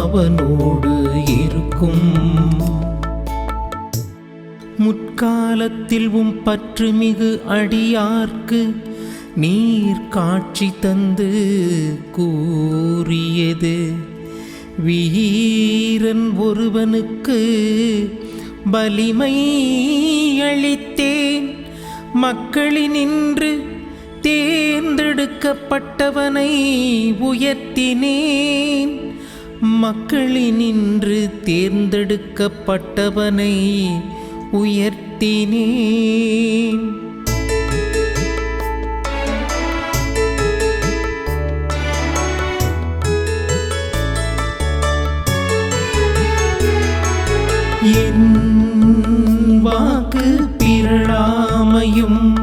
அவனோடு இருக்கும். முற்காலத்தில் உம் பற்றுமிகு அடியார்க்கு நீர் காட்சி தந்து கூறியது. வீரன் ஒருவனுக்கு வலிமை அளித்தேன். மக்களினின்று தேர்ந்தெடுக்கப்பட்டவனை உயர்த்தினேன். மக்களினின்று தேர்ந்தெடுக்கப்பட்டவனை உயர்த்தினேன். என் வாக்கு பிறழாமையும்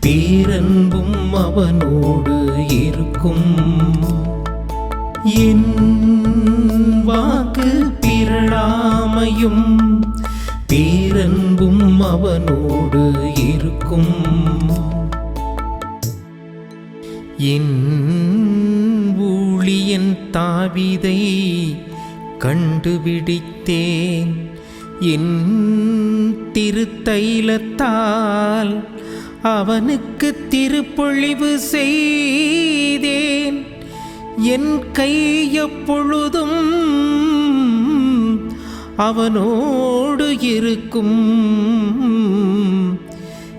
பேரன்பும் அவனோடு இருக்கும். என் பிறழாமையும் பேரன்பும் அவனோடு இருக்கும். என் ஊழியன் தாவிதை கண்டுபிடித்தேன் என் திருத்தைலத்தால் அவனுக்கு திருப்பொழிவு செய்தேன். என் கை எப்பொழுதும் அவனோடு இருக்கும்.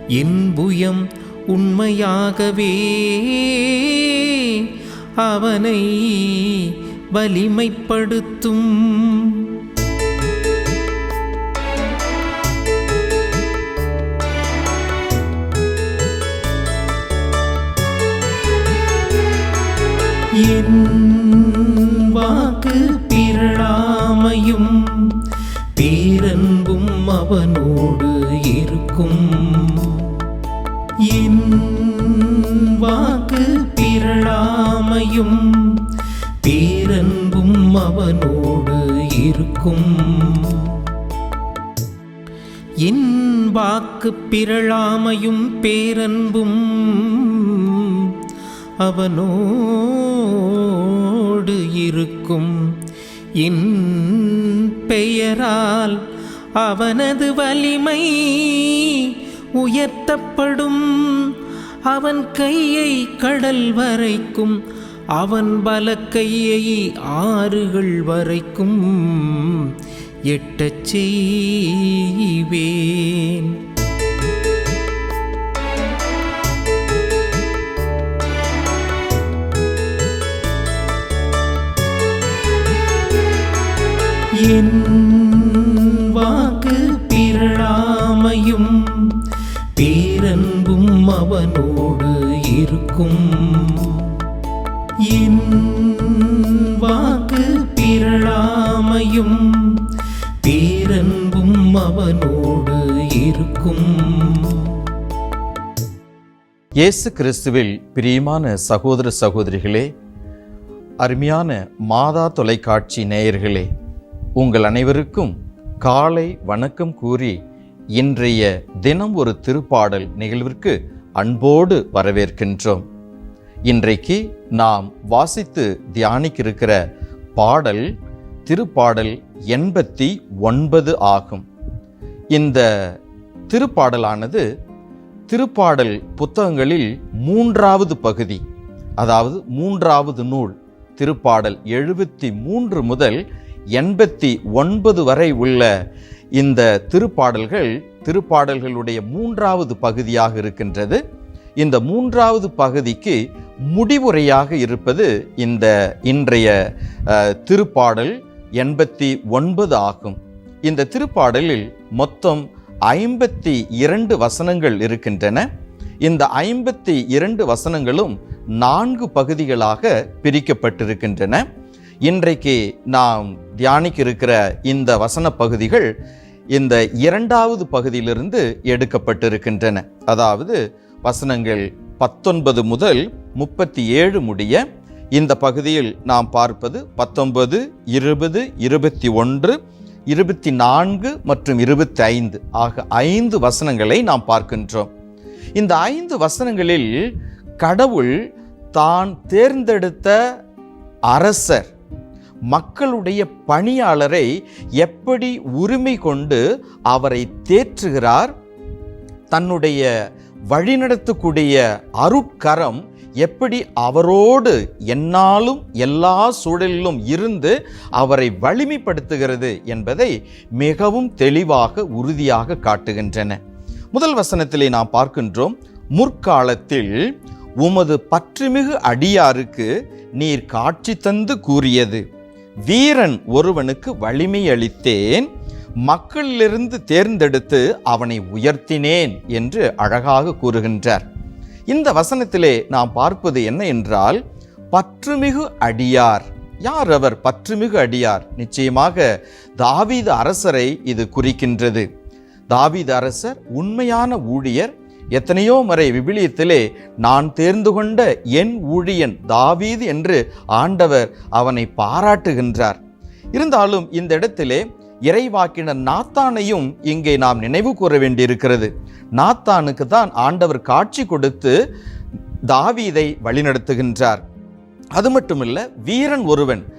இன்புயம் உண்மையாகவே அவனை வலிமைப்படுத்தும். பிறழாமையும் பேரன்பும் அவனோடு இருக்கும். என் வாக்கு பிறழாமையும் பேரன்பும் அவனோடு இருக்கும். என் பெயரால் அவனது வலிமை உயர்த்தப்படும். அவன் கையை கடல் வரைக்கும் அவன் பலக்கையை ஆறுகள் வரைக்கும் எட்டச் செய்வேன். என் வாக்கு பிறழாமையும் பேரன்பும் அவனோடு இருக்கும். என் வாக்கு பிறழாமையும் பேரன்பும் அவனோடு இருக்கும். இயேசு கிறிஸ்துவில் பிரியமான சகோதர சகோதரிகளே அருமையான மாதா தொலைக்காட்சி நேயர்களே உங்கள் அனைவருக்கும் காலை வணக்கம் கூறி இன்றைய தினம் ஒரு திருப்பாடல் நிகழ்விற்கு அன்போடு வரவேற்கின்றோம். இன்றைக்கு நாம் வாசித்து தியானிக்கிருக்கிற பாடல் திருப்பாடல் எண்பத்தி ஒன்பது ஆகும். இந்த திருப்பாடலானது திருப்பாடல் புத்தகங்களில் மூன்றாவது பகுதி அதாவது மூன்றாவது நூல் திருப்பாடல் எழுபத்தி மூன்று முதல் எண்பத்தி ஒன்பது வரை உள்ள இந்த திருப்பாடல்கள் திருப்பாடல்களுடைய மூன்றாவது பகுதியாக இருக்கின்றது. இந்த மூன்றாவது பகுதிக்கு முடிவுரையாக இருப்பது இந்த இன்றைய திருப்பாடல் எண்பத்தி ஒன்பது ஆகும். இந்த திருப்பாடலில் மொத்தம் ஐம்பத்தி இரண்டு வசனங்கள் இருக்கின்றன. இந்த ஐம்பத்தி இரண்டு வசனங்களும் நான்கு பகுதிகளாக பிரிக்கப்பட்டிருக்கின்றன. இன்றைக்கு நாம் தியானிக்க இருக்கிற இந்த வசன பகுதிகள் இந்த இரண்டாவது பகுதியிலிருந்து எடுக்கப்பட்டிருக்கின்றன. அதாவது வசனங்கள் பத்தொன்பது முதல் முப்பத்தி ஏழு முடிய இந்த பகுதியில் நாம் பார்ப்பது பத்தொன்பது இருபது இருபத்தி ஒன்று இருபத்தி நான்கு மற்றும் இருபத்தி ஐந்து ஆக ஐந்து வசனங்களை நாம் பார்க்கின்றோம். இந்த ஐந்து வசனங்களில் கடவுள் தான் தேர்ந்தெடுத்த அரசர் மக்களுடைய பணியாளரை எப்படி உரிமை கொண்டு அவரை தேற்றுகிறார் தன்னுடைய வழிநடத்தக்கூடிய அருட்கரம் எப்படி அவரோடு எந்நாளும் எல்லா சூழலிலும் இருந்து அவரை வலிமைப்படுத்துகிறது என்பதை மிகவும் தெளிவாக உறுதியாக காட்டுகின்றன. முதல் வசனத்திலே நாம் பார்க்கின்றோம் முற்காலத்தில் உமது பற்றுமிகு அடியாருக்கு நீர் காட்சி தந்து கூறியது. வீரன் ஒருவனுக்கு வலிமை அளித்தேன் மக்களிலிருந்து தேர்ந்தெடுத்து அவனை உயர்த்தினேன் என்று அழகாக கூறுகின்றார். இந்த வசனத்திலே நாம் பார்ப்பது என்ன என்றால் பற்றுமிகு அடியார். யார் அவர் பற்றுமிகு அடியார்? நிச்சயமாக தாவீது அரசரை இது குறிக்கின்றது. தாவீது அரசர் உண்மையான ஊழியர். எத்தனையோ முறை விபிலியத்திலே நான் தேர்ந்து கொண்ட என் ஊழியன் தாவீது என்று ஆண்டவர் அவனை பாராட்டுகின்றார். இருந்தாலும் இந்த இடத்திலே இறைவாக்கினர் நாத்தானையும் இங்கே நாம் நினைவு கூற வேண்டியிருக்கிறது. நாத்தானுக்கு தான் ஆண்டவர் காட்சி கொடுத்து தாவீதை வழிநடத்துகின்றார். அது மட்டுமல்ல வீரன் ஒருவன்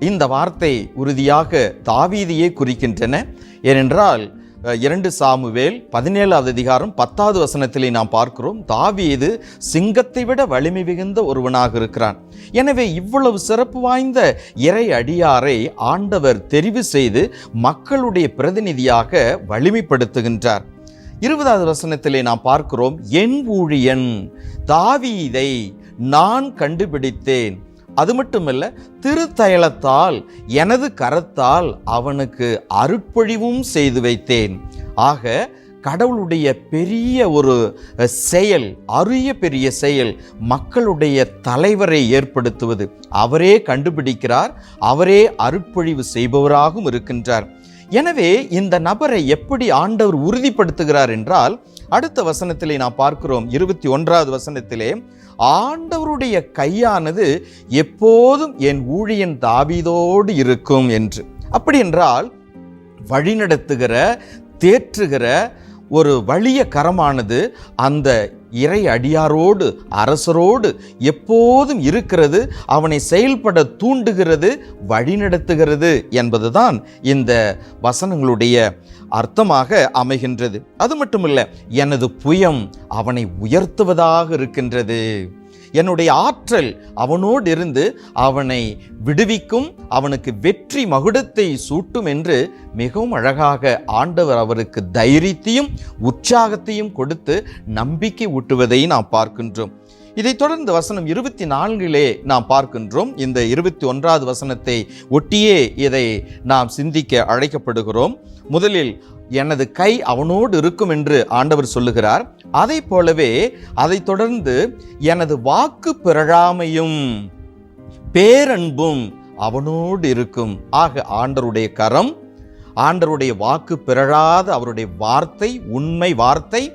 இந்த வார்த்தை உறுதியாக தாவீதியே குறிக்கின்றன. ஏனென்றால் இரண்டு சாமுவேல் பதினேழாவது அதிகாரம் பத்தாவது வசனத்திலே நாம் பார்க்கிறோம் தாவீது சிங்கத்தை விட வலிமை மிகுந்த ஒருவனாக இருக்கிறான். எனவே இவ்வளவு சிறப்பு வாய்ந்த இறை அடியாரை ஆண்டவர் தெரிவு செய்து மக்களுடைய பிரதிநிதியாக வலிமைப்படுத்துகின்றார். இருபதாவது வசனத்திலே நாம் பார்க்கிறோம் என் ஊழியன் தாவீதை நான் கண்டுபிடித்தேன். அது மட்டுமல்ல திருத்தயலத்தால் எனது கரத்தால் அவனுக்கு அருட்பொழிவும் செய்து வைத்தேன். ஆக கடவுளுடைய பெரிய ஒரு செயல் அரிய பெரிய செயல் மக்களுடைய தலைவரை ஏற்படுத்துவது. அவரே கண்டுபிடிக்கிறார் அவரே அருட்பொழிவு செய்பவராகவும் இருக்கின்றார். எனவே இந்த நபரை எப்படி ஆண்டவர் உறுதிப்படுத்துகிறார் என்றால் அடுத்த வசனத்திலே நாம் பார்க்கிறோம் இருபத்தி ஒன்றாவது வசனத்திலே ஆண்டவருடைய கையானது எப்போதும் என் ஊழியன் தாவிதோடு இருக்கும் என்று. அப்படி என்றால் வழிநடத்துகிற தேற்றுகிற ஒரு வலிய கரமானது அந்த இறை அடியாரோடு அரசரோடு எப்போதும் இருக்கிறது அவனை செயல்பட தூண்டுகிறது வழிநடத்துகிறது என்பதுதான் இந்த வசனங்களுடைய அர்த்தமாக அமைகின்றது. அது மட்டுமல்ல எனது புயம் அவனை உயர்த்துவதாக இருக்கின்றது. என்னுடைய ஆற்றல் அவனோடு இருந்து அவனை விடுவிக்கும் அவனுக்கு வெற்றி மகுடத்தை சூட்டும் என்று மிகவும் அழகாக ஆண்டவர் அவருக்கு தைரியத்தையும் உற்சாகத்தையும் கொடுத்து நம்பிக்கை ஊட்டுவதை நாம் பார்க்கின்றோம். இதைத் தொடர்ந்து வசனம் இருபத்தி நான்கிலே நாம் பார்க்கின்றோம். இந்த இருபத்தி ஒன்றாவது வசனத்தை ஒட்டியே இதை நாம் சிந்திக்க அழைக்கப்படுகிறோம். முதலில் எனது கை அவனோடு இருக்கும் என்று ஆண்டவர் சொல்லுகிறார். அதை போலவே அதைத் தொடர்ந்து எனது வாக்கு பிறழாமையும் பேரன்பும் அவனோடு இருக்கும். ஆக ஆண்டருடைய கரம் ஆண்டருடைய வாக்கு பிறழாத அவருடைய வார்த்தை உண்மை வார்த்தை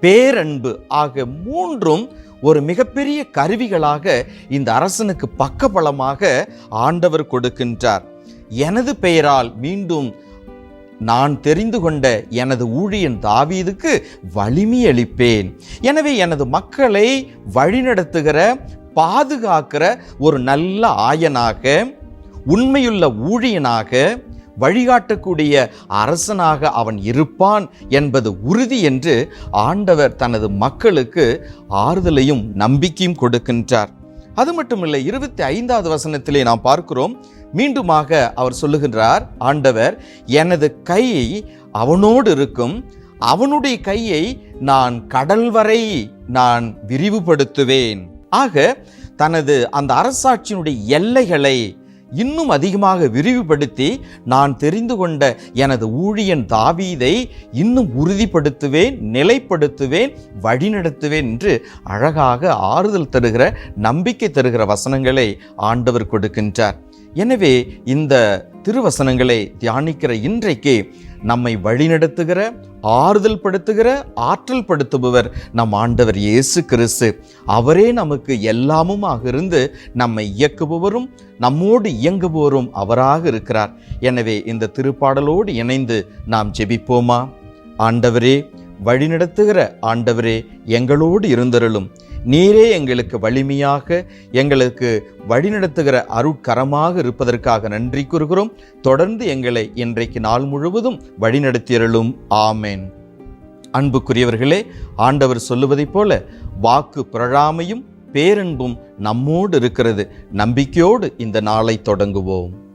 பேரன்பு ஆக மூன்றும் ஒரு மிகப்பெரிய கருவிகளாக இந்த அரசனுக்கு பக்கபலமாக ஆண்டவர் கொடுக்கின்றார். எனது பெயரால் மீண்டும் நான் தெரிந்து கொண்ட எனது ஊழியன் தாவீதுக்கு வலிமையளிப்பேன் எனவே எனது மக்களை வழிநடத்துகிற பாதுகாக்கிற ஒரு நல்ல ஆயனாக உண்மையுள்ள ஊழியனாக வழிகாட்டக்கூடிய அரசனாக அவன் இருப்பான் என்பது உறுதி என்று ஆண்டவர் தனது மக்களுக்கு ஆறுதலையும் நம்பிக்கையும் கொடுக்கின்றார். அது மட்டுமில்லை இருபத்தி ஐந்தாவது வசனத்திலே நாம் பார்க்கிறோம் மீண்டுமாக அவர் சொல்லுகின்றார் ஆண்டவர் எனது கை அவனோடு இருக்கும் அவனுடைய கையை நான் கடல் வரை நான் விரிவுபடுத்துவேன். ஆக தனது அந்த அரசாட்சியினுடைய எல்லைகளை இன்னும் அதிகமாக விரிவுபடுத்தி நான் தெரிந்து கொண்ட எனது ஊழியன் தாவீதை இன்னும் உறுதிப்படுத்துவேன் நிலைப்படுத்துவேன் வழிநடத்துவேன் என்று அழகாக ஆறுதல் தருகிற நம்பிக்கை தருகிற வசனங்களை ஆண்டவர் கொடுக்கின்றார். எனவே இந்த திருவசனங்களை தியானிக்கிற இன்றைக்கு நம்மை வழிநடத்துகிற ஆறுதல் படுத்துகிற ஆற்றல் படுத்துபவர் நம் ஆண்டவர் இயேசு கிறிஸ்து. அவரே நமக்கு எல்லாமுமாக இருந்து நம்மை இயக்குபவரும் நம்மோடு இயங்குபவரும் அவராக இருக்கிறார். எனவே இந்த திருப்பாடலோடு இணைந்து நாம் ஜெபிப்போமா? ஆண்டவரே வழிநடத்துகிற ஆண்டவரே எங்களோடு இருந்தருளும். நீரே எங்களுக்கு வலிமையாக எங்களுக்கு வழிநடத்துகிற அருட்கரமாக இருப்பதற்காக நன்றி கூறுகிறோம். தொடர்ந்து எங்களை இன்றைக்கு நாள் முழுவதும் வழிநடத்தியருளும். ஆமேன். அன்புக்குரியவர்களே ஆண்டவர் சொல்லுவதைப் போல வாக்கு புரழாமையும் பேரன்பும் நம்மோடு இருக்கிறது. நம்பிக்கையோடு இந்த நாளை தொடங்குவோம்.